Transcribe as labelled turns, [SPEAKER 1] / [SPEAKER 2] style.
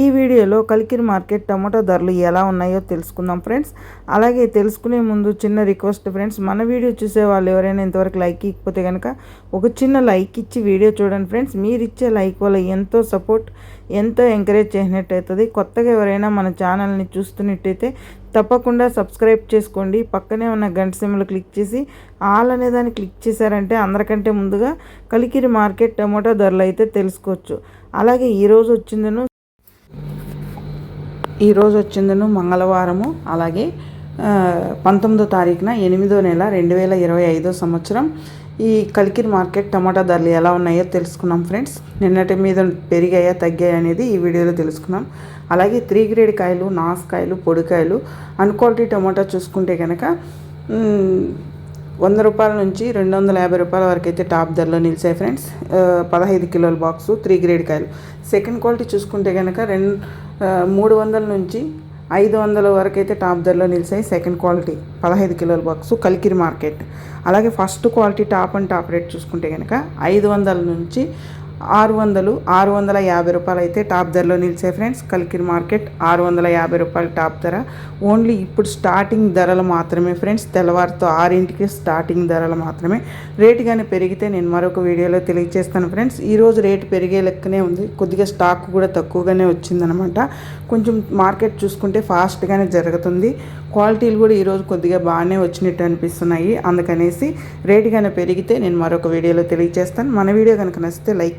[SPEAKER 1] ఈ వీడియోలో Kalikiri market tomato ధరలు ఎలా ఉన్నాయో తెలుసుకుందాం ఫ్రెండ్స్. అలాగే తెలుసుకునే ముందు చిన్న రిక్వెస్ట్ ఫ్రెండ్స్ మన వీడియో చూసే వాళ్ళు ఎవరైనా ఇంతవరకు లైక్ ఇకపోతే కనుక ఒక చిన్న లైక్ ఇచ్చి వీడియో చూడండి ఫ్రెండ్స్. మీరు ఇచ్చే లైక్ వల్ల ఎంతో సపోర్ట్ ఎంతో ఎంకరేజ్ చేసినట్టు అవుతుంది కొత్తగా ఎవరైనా మన ఛానల్ని చూస్తున్నట్టయితే తప్పకుండా సబ్స్క్రైబ్ చేసుకోండి. పక్కనే ఉన్న గంట సిమ్లు క్లిక్ చేసి ఆల్ అనే దాన్ని క్లిక్ చేశారంటే అందరికంటే ముందుగా కలికిరి మార్కెట్ టమాటో ధరలు అయితే తెలుసుకోవచ్చు. అలాగే ఈరోజు వచ్చిందను ఈరోజు వచ్చిందను మంగళవారము అలాగే పంతొమ్మిదో తారీఖున ఎనిమిదో నెల రెండు వేల ఇరవై ఐదో సంవత్సరం. ఈ కలికిరి మార్కెట్ టమాటా ధరలు ఎలా ఉన్నాయో తెలుసుకున్నాం ఫ్రెండ్స్. నిన్నటి మీద పెరిగాయా తగ్గాయా అనేది ఈ వీడియోలో తెలుసుకున్నాం. అలాగే త్రీ గ్రేడ్ కాయలు నాసుకాయలు పొడికాయలు అన్క్వాలిటీ టమాటా చూసుకుంటే కనుక వంద రూపాయల నుంచి రెండు వందల యాభై రూపాయల వరకు అయితే టాప్ ధరలో నిలిచాయి ఫ్రెండ్స్. పదహైదు కిలోల బాక్సు త్రీ గ్రేడ్ కాయలు. సెకండ్ క్వాలిటీ చూసుకుంటే కనుక రెండు మూడు వందల నుంచి ఐదు వందల వరకు అయితే టాప్ ధరలో నిలిచాయి సెకండ్ క్వాలిటీ పదహైదు కిలోల బాక్సు కలికిరి మార్కెట్. అలాగే first quality top and top rate చూసుకుంటే కనుక ఐదు వందల నుంచి ఆరు వందలు ఆరు వందల యాభై రూపాయలు అయితే టాప్ ధరలో నిలిచాయి ఫ్రెండ్స్ కలికిరి మార్కెట్ ఆరు వందల యాభై రూపాయలు టాప్ ధర. ఓన్లీ ఇప్పుడు స్టార్టింగ్ ధరలు మాత్రమే ఫ్రెండ్స్ తెల్లవారితో ఆరింటికి స్టార్టింగ్ ధరలు మాత్రమే. రేటు కానీ పెరిగితే నేను మరొక వీడియోలో తెలియజేస్తాను ఫ్రెండ్స్. ఈరోజు రేటు పెరిగే లెక్కనే ఉంది. కొద్దిగా స్టాక్ కూడా తక్కువగానే వచ్చిందనమాట. కొంచెం మార్కెట్ చూసుకుంటే ఫాస్ట్గానే జరుగుతుంది. క్వాలిటీలు కూడా ఈరోజు కొద్దిగా బాగానే వచ్చినట్టు అనిపిస్తున్నాయి. అందుకనేసి రేటు కానీ పెరిగితే నేను మరొక వీడియోలో తెలియజేస్తాను మన వీడియో కనుక నచ్చితే లైక్